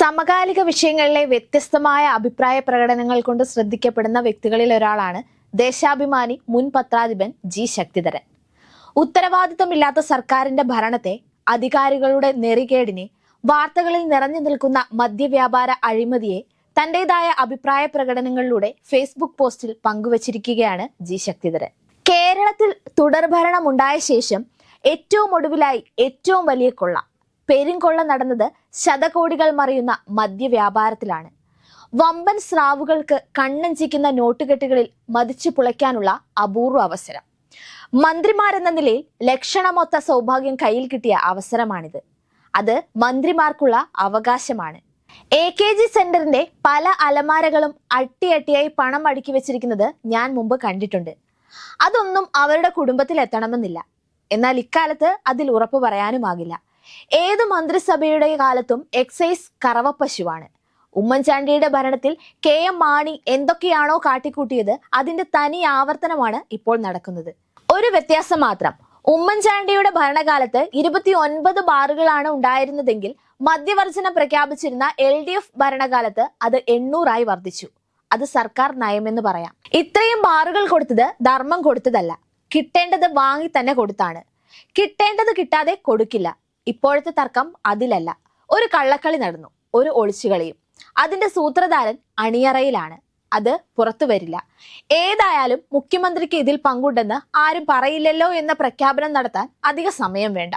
സമകാലിക വിഷയങ്ങളിലെ വ്യത്യസ്തമായ അഭിപ്രായ പ്രകടനങ്ങൾ കൊണ്ട് ശ്രദ്ധിക്കപ്പെടുന്ന വ്യക്തികളിൽ ഒരാളാണ് ദേശാഭിമാനി മുൻ പത്രാധിപൻ ജി ശക്തിധരൻ. ഉത്തരവാദിത്തമില്ലാത്ത സർക്കാരിന്റെ ഭരണത്തെ അധികാരികളുടെ നെറികേടിനെ വാർത്തകളിൽ നിറഞ്ഞു നിൽക്കുന്ന മദ്യവ്യാപാര അഴിമതിയെ തന്റേതായ അഭിപ്രായ പ്രകടനങ്ങളിലൂടെ ഫേസ്ബുക്ക് പോസ്റ്റിൽ പങ്കുവച്ചിരിക്കുകയാണ് ജി ശക്തിധരൻ. കേരളത്തിൽ തുടർഭരണം ഉണ്ടായ ശേഷം ഏറ്റവും ഒടുവിലായി ഏറ്റവും വലിയ കൊള്ള പെരുംകൊള്ള നടന്നത് ശതകോടികൾ മറിയുന്ന മദ്യവ്യാപാരത്തിലാണ്. വമ്പൻ സ്രാവുകൾക്ക് കണ്ണഞ്ചിക്കുന്ന നോട്ടുകെട്ടുകളിൽ മതിച്ചു പുളയ്ക്കാനുള്ള അപൂർവ അവസരം. മന്ത്രിമാരെന്ന നിലയിൽ ലക്ഷണമൊത്ത സൗഭാഗ്യം കയ്യിൽ കിട്ടിയ അവസരമാണിത്. അത് മന്ത്രിമാർക്കുള്ള അവകാശമാണ്. എ കെ ജി സെന്ററിന്റെ പല അലമാരകളും അട്ടിയട്ടിയായി പണം അടുക്കി വെച്ചിരിക്കുന്നത് ഞാൻ മുമ്പ് കണ്ടിട്ടുണ്ട്. അതൊന്നും അവരുടെ കുടുംബത്തിൽ എത്തണമെന്നില്ല. എന്നാൽ ഇക്കാലത്ത് അതിൽ ഉറപ്പു പറയാനുമാകില്ല. ഏത് മന്ത്രിസഭയുടെ കാലത്തും എക്സൈസ് കറവപ്പശുവാണ്. ഉമ്മൻചാണ്ടിയുടെ ഭരണത്തിൽ കെ എം മാണി എന്തൊക്കെയാണോ കാട്ടിക്കൂട്ടിയത് അതിന്റെ തനി ആവർത്തനമാണ് ഇപ്പോൾ നടക്കുന്നത്. ഒരു വ്യത്യാസം മാത്രം. ഉമ്മൻചാണ്ടിയുടെ ഭരണകാലത്ത് ഇരുപത്തി ഒൻപത് ബാറുകളാണ് ഉണ്ടായിരുന്നതെങ്കിൽ മദ്യവർജനം പ്രഖ്യാപിച്ചിരുന്ന എൽ ഡി എഫ് ഭരണകാലത്ത് അത് എണ്ണൂറായി വർദ്ധിച്ചു. അത് സർക്കാർ നയമെന്ന് പറയാം. ഇത്രയും ബാറുകൾ കൊടുത്തത് ധർമ്മം കൊടുത്തതല്ല. കിട്ടേണ്ടത് വാങ്ങി തന്നെ കൊടുത്താണ്. കിട്ടേണ്ടത് കിട്ടാതെ കൊടുക്കില്ല. ഇപ്പോഴത്തെ തർക്കം അതിലല്ല. ഒരു കള്ളക്കളി നടന്നു ഒരു ഒളിച്ചുകളിയും അതിന്റെ സൂത്രധാരൻ അണിയറയിലാണ്. അത് പുറത്തു വരില്ല. ഏതായാലും മുഖ്യമന്ത്രിക്ക് ഇതിൽ പങ്കുണ്ടെന്ന് ആരും പറയില്ലല്ലോ എന്ന പ്രഖ്യാപനം നടത്താൻ അധിക സമയം വേണ്ട.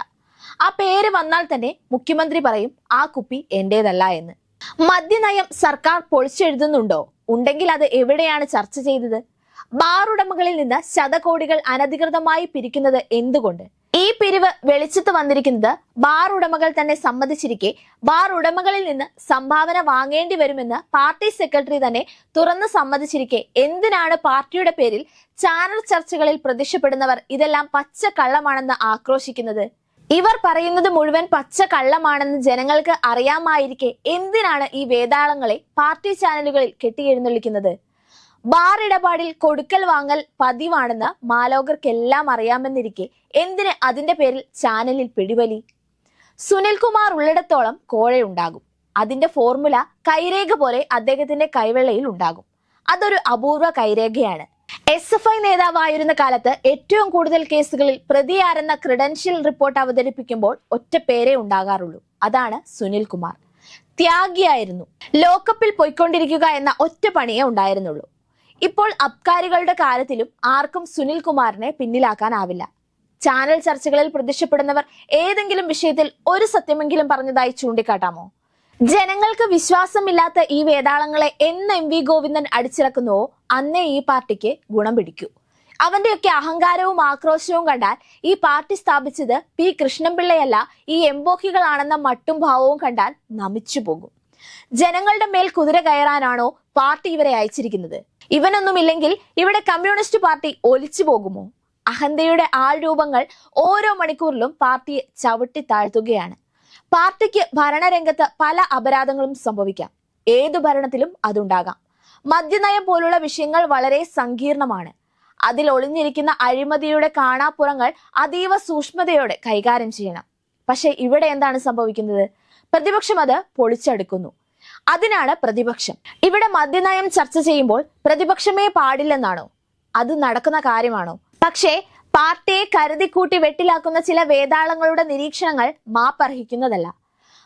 ആ പേര് വന്നാൽ തന്നെ മുഖ്യമന്ത്രി പറയും ആ കുപ്പി എന്റേതല്ല എന്ന്. മദ്യനയം സർക്കാർ പൊളിച്ചെഴുതുന്നുണ്ടോ? ഉണ്ടെങ്കിൽ അത് എവിടെയാണ് ചർച്ച ചെയ്തത്? ബാറുടമകളിൽ നിന്ന് ശതകോടികൾ അനധികൃതമായി പിരിക്കുന്നത് എന്തുകൊണ്ട്? പിരിവ് വെളിച്ചത്ത് വന്നിരിക്കുന്നത് ബാർ ഉടമകൾ തന്നെ സമ്മതിച്ചിരിക്കെ. ബാർ ഉടമകളിൽ നിന്ന് സംഭാവന വാങ്ങേണ്ടി വരുമെന്ന് പാർട്ടി സെക്രട്ടറി തന്നെ തുറന്നു സമ്മതിച്ചിരിക്കെ. എന്തിനാണ് പാർട്ടിയുടെ പേരിൽ ചാനൽ ചർച്ചകളിൽ പ്രത്യക്ഷപ്പെടുന്നവർ ഇതെല്ലാം പച്ച കള്ളമാണെന്ന് ആക്രോശിക്കുന്നത്? ഇവർ പറയുന്നത് മുഴുവൻ പച്ച കള്ളമാണെന്ന് ജനങ്ങൾക്ക് അറിയാമായിരിക്കെ. എന്തിനാണ് ഈ വേതാളങ്ങളെ പാർട്ടി ചാനലുകളിൽ കെട്ടിയെഴുന്നള്ളിക്കുന്നത്? ബാർ ഇടപാടിൽ കൊടുക്കൽ വാങ്ങൽ പതിവാണെന്ന് മാലോകർക്കെല്ലാം അറിയാമെന്നിരിക്കെ എന്തിന് അതിന്റെ പേരിൽ ചാനലിൽ പിടിവലി? സുനിൽകുമാർ ഉള്ളിടത്തോളം കോഴയുണ്ടാകും. അതിന്റെ ഫോർമുല കൈരേഖ പോലെ അദ്ദേഹത്തിന്റെ കൈവെള്ളയിൽ ഉണ്ടാകും. അതൊരു അപൂർവ കൈരേഖയാണ്. എസ് എഫ് ഐ നേതാവായിരുന്ന കാലത്ത് ഏറ്റവും കൂടുതൽ കേസുകളിൽ പ്രതിയാരെന്ന ക്രിഡൻഷ്യൽ റിപ്പോർട്ട് അവതരിപ്പിക്കുമ്പോൾ ഒറ്റ പേരേ ഉണ്ടാകാറുള്ളൂ. അതാണ് സുനിൽകുമാർ. ത്യാഗിയായിരുന്നു. ലോക്കപ്പിൽ പോയിക്കൊണ്ടിരിക്കുക എന്ന ഒറ്റ പണിയേ ഉണ്ടായിരുന്നുള്ളൂ. ഇപ്പോൾ അബ്കാരികളുടെ കാര്യത്തിലും ആർക്കും സുനിൽ കുമാറിനെ പിന്നിലാക്കാനാവില്ല. ചാനൽ ചർച്ചകളിൽ പ്രത്യക്ഷപ്പെടുന്നവർ ഏതെങ്കിലും വിഷയത്തിൽ ഒരു സത്യമെങ്കിലും പറഞ്ഞതായി ചൂണ്ടിക്കാട്ടാമോ? ജനങ്ങൾക്ക് വിശ്വാസമില്ലാത്ത ഈ വേതാളങ്ങളെ എന്ന് എം വി ഗോവിന്ദൻ അടിച്ചിറക്കുന്നുവോ? അന്നേ ഈ പാർട്ടിക്ക് ഗുണം പിടിക്കൂ. അവന്റെയൊക്കെ അഹങ്കാരവും ആക്രോശവും കണ്ടാൽ ഈ പാർട്ടി സ്ഥാപിച്ചത് പി കൃഷ്ണൻപിള്ളയല്ല ഈ എംബോക്കികളാണെന്ന മട്ടും ഭാവവും കണ്ടാൽ നമിച്ചു പോകും ജനങ്ങളുടെ മേൽ കുതിര കയറാനാണോ പാർട്ടി ഇവരെ അയച്ചിരിക്കുന്നത്? ഇവനൊന്നുമില്ലെങ്കിൽ ഇവിടെ കമ്മ്യൂണിസ്റ്റ് പാർട്ടി ഒലിച്ചു പോകുമോ? അഹന്തയുടെ ആൾരൂപങ്ങൾ ഓരോ മണിക്കൂറിലും പാർട്ടിയെ ചവിട്ടി താഴ്ത്തുകയാണ്. പാർട്ടിക്ക് ഭരണരംഗത്ത് പല അപരാധങ്ങളും സംഭവിക്കാം. ഏതു ഭരണത്തിലും അതുണ്ടാകാം. മദ്യനയം പോലുള്ള വിഷയങ്ങൾ വളരെ സങ്കീർണമാണ്. അതിൽ ഒളിഞ്ഞിരിക്കുന്ന അഴിമതിയുടെ കാണാപ്പുറങ്ങൾ അതീവ സൂക്ഷ്മതയോടെ കൈകാര്യം ചെയ്യണം. പക്ഷെ ഇവിടെ എന്താണ് സംഭവിക്കുന്നത്? പ്രതിപക്ഷം അത് പൊളിച്ചെടുക്കുന്നു. അതിനാണ് പ്രതിപക്ഷം. ഇവിടെ മദ്യനയം ചർച്ച ചെയ്യുമ്പോൾ പ്രതിപക്ഷമേ പാടില്ലെന്നാണോ? അത് നടക്കുന്ന കാര്യമാണോ? പക്ഷേ പാർട്ടിയെ കരുതിക്കൂട്ടി വെട്ടിലാക്കുന്ന ചില വേതാളങ്ങളുടെ നിരീക്ഷണങ്ങൾ മാപ്പർഹിക്കുന്നതല്ല.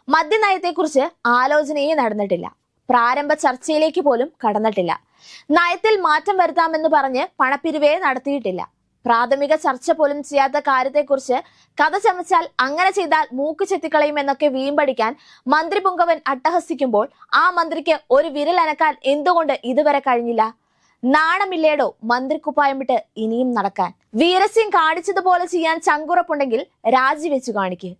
മദ്യനയത്തെക്കുറിച്ച് ആലോചനയെ നടന്നിട്ടില്ല. പ്രാരംഭ ചർച്ചയിലേക്ക് പോലും കടന്നിട്ടില്ല. നയത്തിൽ മാറ്റം വരുത്താമെന്ന് പറഞ്ഞ് പണപ്പിരിവേ നടത്തിയിട്ടില്ല. പ്രാഥമിക ചർച്ച പോലും ചെയ്യാത്ത കാര്യത്തെക്കുറിച്ച് കഥ ചമച്ചാൽ അങ്ങനെ ചെയ്താൽ മൂക്ക് ചെത്തിക്കളയും എന്നൊക്കെ വീമ്പടിക്കാൻ മന്ത്രി പുങ്കവൻ അട്ടഹസിക്കുമ്പോൾ ആ മന്ത്രിക്ക് ഒരു വിരൽ അനക്കാൻ എന്തുകൊണ്ട് ഇതുവരെ കഴിഞ്ഞില്ല? നാണമില്ലേടോ മന്ത്രിക്കുപ്പായം വിട്ട് ഇനിയും നടക്കാൻ? വീരസിംഗ് കാണിച്ചതുപോലെ ചെയ്യാൻ ചങ്കുറപ്പുണ്ടെങ്കിൽ രാജിവെച്ചു കാണിക്ക്.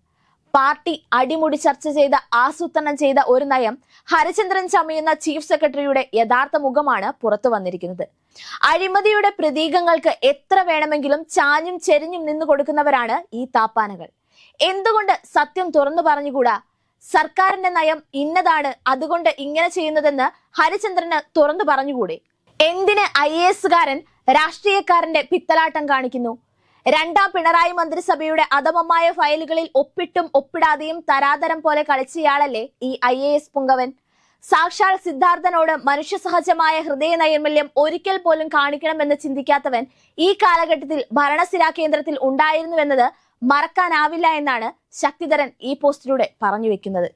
പാർട്ടി അടിമുടി ചർച്ച ചെയ്ത് ആസൂത്രണം ചെയ്ത ഒരു നയം ഹരിചന്ദ്രൻ ചമയുന്ന ചീഫ് സെക്രട്ടറിയുടെ യഥാർത്ഥ മുഖമാണ് പുറത്തു വന്നിരിക്കുന്നത്. അഴിമതിയുടെ പ്രതീകങ്ങൾക്ക് എത്ര വേണമെങ്കിലും ചാഞ്ഞും ചെരിഞ്ഞും നിന്നു കൊടുക്കുന്നവരാണ് ഈ താപ്പാനകൾ. എന്തുകൊണ്ട് സത്യം തുറന്നു പറഞ്ഞുകൂടാ? സർക്കാരിന്റെ നയം ഇന്നതാണ് അതുകൊണ്ട് ഇങ്ങനെ ചെയ്യുന്നതെന്ന് ഹരിചന്ദ്രന് തുറന്നു പറഞ്ഞുകൂടെ? എന്തിന് ഐ എ രാഷ്ട്രീയക്കാരന്റെ പിത്തലാട്ടം കാണിക്കുന്നു? രണ്ടാം പിണറായി മന്ത്രിസഭയുടെ അധമമായ ഫയലുകളിൽ ഒപ്പിട്ടും ഒപ്പിടാതെയും തരാതരം പോലെ കളിച്ചയാളല്ലേ ഈ ഐ എ എസ് പുങ്കവൻ. സാക്ഷാൽ സിദ്ധാർത്ഥനോട് മനുഷ്യസഹജമായ ഹൃദയ നൈർമല്യം ഒരിക്കൽ പോലും കാണിക്കണമെന്ന് ചിന്തിക്കാത്തവൻ ഈ കാലഘട്ടത്തിൽ ഭരണസിരാ കേന്ദ്രത്തിൽ ഉണ്ടായിരുന്നുവെന്നത് മറക്കാനാവില്ല എന്നാണ് ശക്തിധരൻ ഈ പോസ്റ്റിലൂടെ പറഞ്ഞു വെക്കുന്നത്.